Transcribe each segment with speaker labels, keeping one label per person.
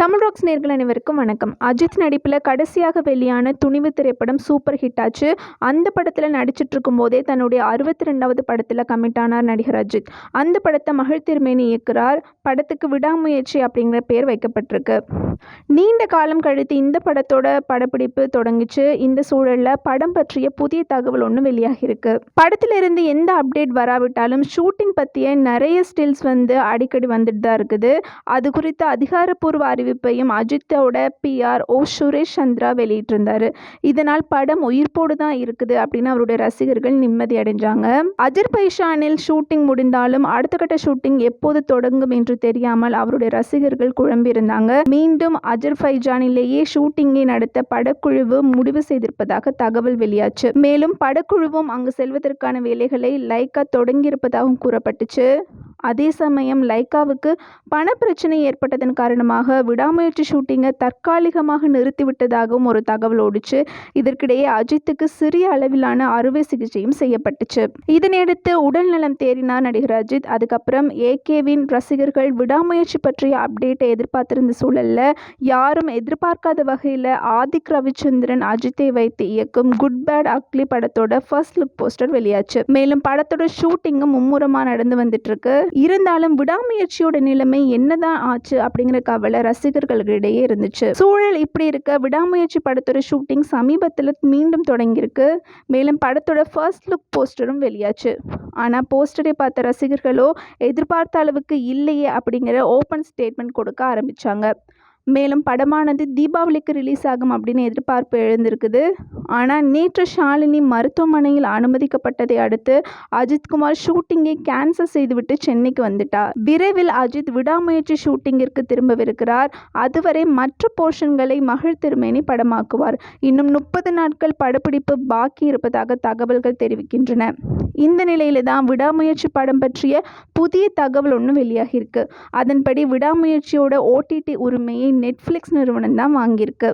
Speaker 1: Tamil rocks நேர்கள் அனைவருக்கும் வணக்கம். அஜித் நடிப்பில் கடைசியாக வெளியான துணிவு திரைப்படம் சூப்பர் ஹிட் ஆச்சு. அந்த படத்தில் நடிச்சிட்டு இருக்கும்போதே தன்னுடைய அறுபத்தி ரெண்டாவது படத்தில் கமிட் ஆனார் நடிகர் அஜித். அந்த படத்தை மகிழ் திருமேனி இயக்குறார். படத்துக்கு விடாமுயற்சி அப்படிங்கிற பேர் வைக்கப்பட்டிருக்கு. நீண்ட காலம் கழித்து இந்த படத்தோட படப்பிடிப்பு தொடங்குச்சு. இந்த சூழலில் படம் பற்றிய புதிய தகவல் ஒன்று வெளியாகியிருக்கு. படத்திலிருந்து எந்த அப்டேட் வராவிட்டாலும் ஷூட்டிங் பற்றிய நிறைய ஸ்டில்ஸ் வந்து அடிக்கடி வந்துட்டு தான் இருக்குது. அது குறித்த அதிகாரப்பூர்வ அறிவிப்பையும் அஜித்தோட பிஆர் ஓ சுரேஷ் சந்திரா வெளியிட்டிருந்தாரு. இதனால் படம் உயிர்ப்போடு தான் இருக்குது அப்படின்னு அவருடைய ரசிகர்கள் நிம்மதி அடைஞ்சாங்க. அஜர்பைஷானில் ஷூட்டிங் முடிந்தாலும் அடுத்த கட்ட ஷூட்டிங் எப்போது தொடங்கும் என்று தெரியாமல் அவருடைய ரசிகர்கள் குழம்பியிருந்தாங்க. மீண்டும் அஜர்பைஜானிலேயே ஷூட்டிங்கை நடத்த படக்குழுவு முடிவு செய்திருப்பதாக தகவல் வெளியாச்சு. மேலும் படக்குழுவும் அங்கு செல்வதற்கான வேலைகளை லைக்கா தொடங்கியிருப்பதாகவும் கூறப்பட்டுச்சு. அதே சமயம் லைக்காவுக்கு பணப்பிரச்சனை ஏற்பட்டதன் காரணமாக விடாமுயற்சி ஷூட்டிங்கை தற்காலிகமாக நிறுத்திவிட்டதாகவும் ஒரு தகவல் ஓடிச்சு. இதற்கிடையே அஜித்துக்கு சிறிய அளவிலான அறுவை சிகிச்சையும் செய்யப்பட்டுச்சு. இதனையடுத்து உடல்நலம் தேறினார் நடிகர் அஜித். அதுக்கப்புறம் ஏகேவின் ரசிகர்கள் விடாமுயற்சி பற்றிய அப்டேட்டை எதிர்பார்த்திருந்த சூழலில் யாரும் எதிர்பார்க்காத வகையில் ஆதிக் ரவிச்சந்திரன் அஜித்தை வைத்து இயக்கும் குட் பேட் அக்லி படத்தோட ஃபர்ஸ்ட் லுக் போஸ்டர் வெளியாச்சு. மேலும் படத்தோட ஷூட்டிங்கும் மும்முரமாக நடந்து வந்துட்டு இருக்கு. இருந்தாலும் விடாமுயற்சியோட நிலைமை என்னதான் ஆச்சு அப்படிங்கிற கவலை ரசிகர்களிடையே இருந்துச்சு. சூழல் இப்படி இருக்க விடாமுயற்சி படத்தோட ஷூட்டிங் சமீபத்தில் மீண்டும் தொடங்கியிருக்கு. மேலும் படத்தோட ஃபர்ஸ்ட் லுக் போஸ்டரும் வெளியாச்சு. ஆனால் போஸ்டரை பார்த்த ரசிகர்களோ எதிர்பார்த்த அளவுக்கு இல்லையே அப்படிங்கிற ஓப்பன் ஸ்டேட்மெண்ட் கொடுக்க ஆரம்பிச்சாங்க. மேலும் படமானது தீபாவளிக்கு ரிலீஸ் ஆகும் அப்படின்னு எதிர்பார்ப்பு எழுந்திருக்குது. ஆனால் நேற்று ஷாலினி மருத்துவமனையில் அனுமதிக்கப்பட்டதை அடுத்து அஜித்குமார் ஷூட்டிங்கை கேன்சல் செய்துவிட்டு சென்னைக்கு வந்துட்டார் விரைவில் அஜித் விடாமுயற்சி ஷூட்டிங்கிற்கு திரும்பவிருக்கிறார். அதுவரை மற்ற போர்ஷன்களை மகிழ் திருமேனி படமாக்குவார். இன்னும் முப்பது நாட்கள் படப்பிடிப்பு பாக்கி இருப்பதாக தகவல்கள் தெரிவிக்கின்றன. இந்த நிலையில தான் விடாமுயற்சி படம் பற்றிய புதிய தகவல் ஒன்று வெளியாகியிருக்கு. அதன்படி விடாமுயற்சியோட ஓடிடி உரிமையை நெட்ஃப்ளிக்ஸ் நிறுவனம் தான் வாங்கியிருக்கு.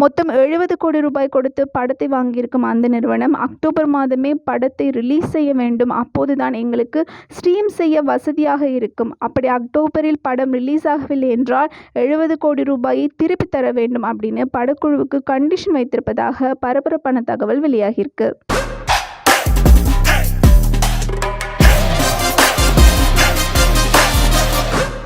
Speaker 1: மொத்தம் எழுபது கோடி ரூபாய் கொடுத்து படத்தை வாங்கியிருக்கும் அந்த நிறுவனம் அக்டோபர் மாதமே படத்தை ரிலீஸ் செய்ய வேண்டும். அப்போது தான் எங்களுக்கு ஸ்ட்ரீம் செய்ய வசதியாக இருக்கும். அப்படி அக்டோபரில் படம் ரிலீஸ் ஆகவில்லை என்றால் எழுபது கோடி ரூபாயை திருப்பி தர வேண்டும் அப்படின்னு படக்குழுவுக்கு கண்டிஷன் வைத்திருப்பதாக பரபரப்பான தகவல் வெளியாகியிருக்கு.